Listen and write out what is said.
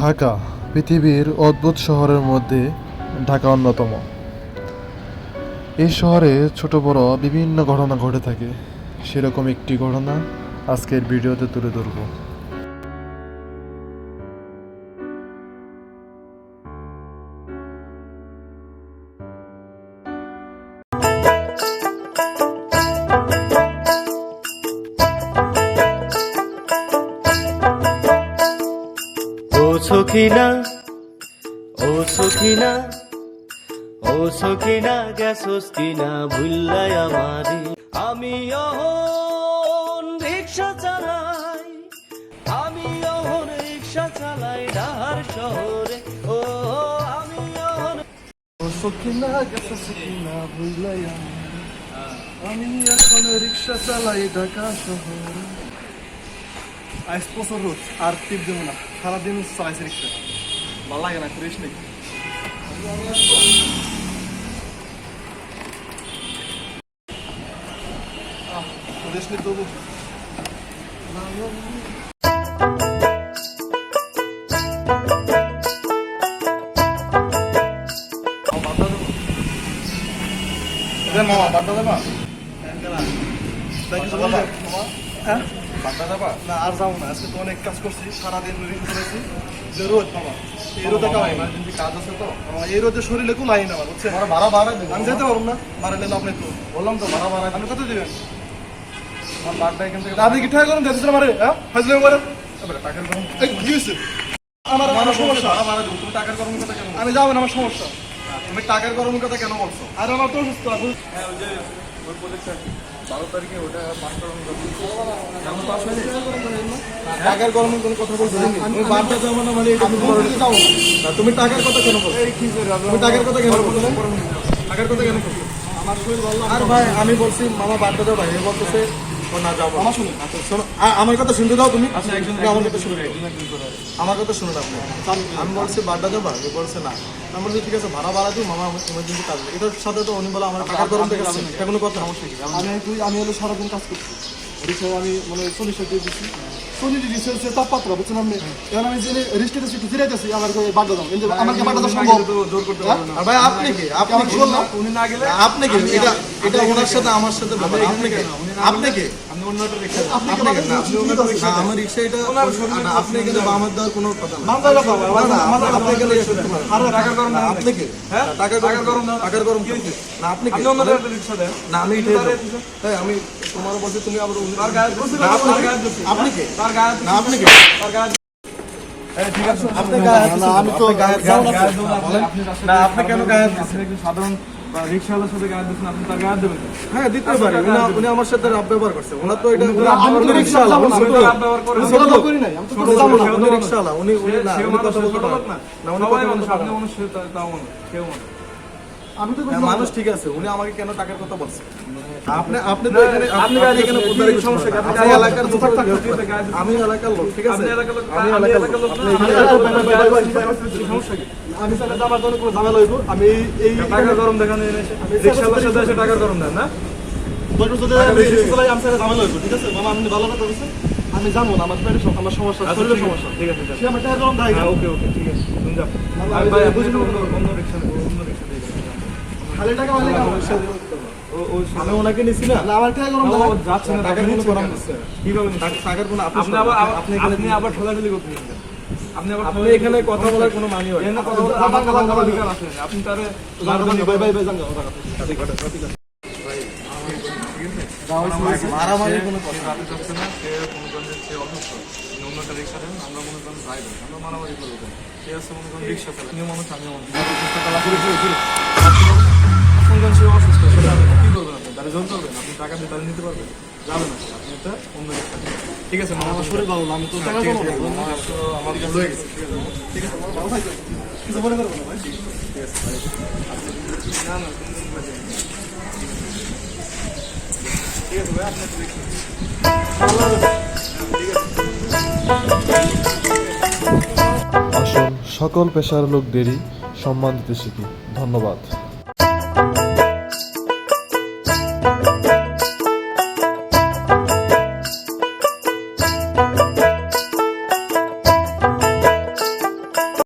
ঢাকা, পৃথিবীর অদ্ভুত শহরের মধ্যে ঢাকা অন্যতম। এই শহরে ছোট বড় বিভিন্ন ঘটনা ঘটে থাকে। সেরকম একটি ঘটনা আজকের ভিডিওতে তুলে ধরব। সখিনা, ও সখিনা ও সখিনা গেছস কিনা ভুল্লাই আমারে। আমি অহন রিক্সা চালাই, আমি অহন রিক্সা চালাই ডাহার শহরে। ও, আমি অহন আমি এখন রিক্সা চালাই ঢাকা শহরে। আইস বছর রোজ আর টিপ দেবো না। সারাদিন চালাইছে রিক্সা ভালো লাগে না করিস নেই করিস নেই তবু? মামা বার্তা দেবা। হ্যাঁ? না আর যাব না। আজকে তো অনেক কাজ করছি সারাদিন রিক্সা চালাইছি যে রোদ বাবা। এই রোদে কামাই কাজ আছে তো? আমার এই রোদে শরীরে আমার ভাড়া ভাড়া আমি যেতে পারব না। ভাড়া নিলে আপনি তো। বললাম তো ভাড়া কত দিবেন? আমার বারটা এখান থেকে আপনি কি টাকা করুন? দেখছেন আমারে হ্যাঁ? করে টাকার করুন কি হয়েছে? আমার আমার সমস্যা। টাকার আমি যাব না আমার সমস্যা। তুমি টাকার গরম কথা কেন বলছো? আর আমার তো অসুস্থ হ্যাঁ ওই যে ওই প্রজেক্টটা বারো তারিখে ওটা পাস হয়নি টাকার গরমে কোনো কথা বলছো তুমি? বারটা যাব না মানে তুমি টাকার কথা কেন বলছো? তুমি টাকার কথা কেন বলছো? টাকার কথা কেন বলছো? আমার শরীর ভালো আর ভাই আমি বলছি মামা বারটা যাও ভাই। বলতেছে না যাব। আমার শুনুন আচ্ছা শোনো আ- আমার কথা শুনতে দাও তুমি। আচ্ছা আমার কথা শুনে আমার কথা শুনুন আপনি আমি বলছি বাড্ডা যাবা এ বলছে না। আমি বলছি ঠিক আছে ভাড়া বাড়া দিও মামা আমার ইমার্জেন্সি কাজ। এটার সাথে তো উনি বলে আমার টাকার গরম থেকে আসছে। এটা কোনো কথা সমস্যা কি? আমি তুই আমি হলো সারাদিন কাজ করছি। আমি মানে চল্লিশ দিয়ে দিচ্ছি ডিগ্রি সেলসিয়াস তাপমাত্রা বুঝছেন আপনি? এখন আমি যে রেস্টেতে একটু ফিরাইতেছি আমার বাড্ডা দাম কিন্তু আমার কি বাড্ডা সম্ভব? জোর করতে পারবে ভাই আপনি কি? আপনি কি বললাম? উনি না গেলে আপনি কি? এটা এটা ওনার সাথে আমার সাথে ব্যাপার আপনি কি? আপনি কি? আমি অন্য রিক্সা আপনি কি না আপনি অন্য রিক্সা আমার রিক্সা এটা আপনি কিন্তু বামার দেওয়ার কোনো কথা না। বামার কথা না না আপনি গেলে আরে টাকা গরম না আপনি কি? হ্যাঁ? টাকা গরম টাকার গরম কি না আপনি কি? অন্য রিক্সা দেন। না আমি এটাই তাই আমি তোমার বলছি তুমি আবার আপনি কি? আপনি তো গায়ে হাত দিচ্ছেন। না আপনি কেন গায়ে সাধারণ রিক্সাওয়ালার সাথে গায়ে দিচ্ছেন আপনি তার গায়ে দেবেন হ্যাঁ দিতে পারি। উনি- উনি আমার সাথে রাব ব্যবহার করছে। ওনার তো এটা উনি রাব উনি রিক্সাওয়ালা, উনি উনি তো রাব ব্যবহার করেন। ছোট লোক। করি নাই, আমি তো না, উনি রিক্সাওয়ালা, উনি উনি না উনি কথা বলতে ছোট পারে লোক না। না উনি মানুষ, আপনি মানুষ, তাও মানুষ, মানুষ। আমি তো হ্যাঁ, মানুষ ঠিক আছে উনি আমাকে কেন টাকার কথা বলছে আপনি আপনি তো এখানে আপনি এখানে দিচ্ছেন, সমস্যা আপনি এলাকার লোক। আমি এলাকার লোক ঠিক আছে আপনি এলাকার লোক, আমি এলাকার লোক সমস্যা কি? আমি চাইলে তো জন্য কোনো ঝামেলা হইব আমি এই এই গরম দেখানো এনেছে। রিক্সাওয়ালার সাথে এসে টাকার গরম দেন না? দশ বছর ধরে আমি আমি ঝামেলা হইব ঠিক আছে মামা আপনি ভালো কথা বলছেন আমি জানব না আমার সমস্যা আমার সমস্যা আচ্ছা, ঠিক আছে, সমস্যা। ঠিক আছে, সে আমার টাকা গরম দেয় হ্যাঁ, ওকে, ওকে, ঠিক আছে। তুমি যাও। আমি ভাই, অন্য- অন্য রিক্সা অন্য রিক্সা দিয়ে খালি টাকা মানে আমি ওনাকে নিছি না। না আমার টাকা গরম ও যাচ্ছে না, টাকার আপনি কোনো গরম কীভাবে টাকার কোনো আপনি আপনি আবার আপনি আপনি আবার ঠেলাঠেলি করতে আপনি আবার আপনি এখানে কথা বলার কোনো মানি হয়। এখানে কথা বলার আমার কথা বলার অধিকার আছে? না। আপনি তারে ভাই ভাই ভাই জাঙ্গা মারামারি কোনো কথা। না, সে একটা রিক্সা দেন, আমরা মনে করেন driver, আমরা মারামারি করব কেন? সে আছে মনে করেন রিক্সা চালায়। আমিও মানুষ, আমিও মানুষ। বলেন সে অসুস্থ, সেটা আপনি কি করবেন আপনি? তারে জোর করবেন? আপনি টাকা দিয়ে তারে নিতে পারবেন? যাবে না আপনি একটা অন্য রিক্সা। ঠিক আছে মামা, আমার শরীর ভালো না আমি তো টাকা ঠিক আছে, না আমার ভুল হয়ে গেছে। ঠিক আছে, ভালো কিছু মনে করবেন না ভাই না, না, কোনো দিন বাজে না। ঠিক আছে ভাই, আপনি একটু দেখুন। সকল পেশার লোকদেরই সম্মান দিতে শিখি। ধন্যবাদ।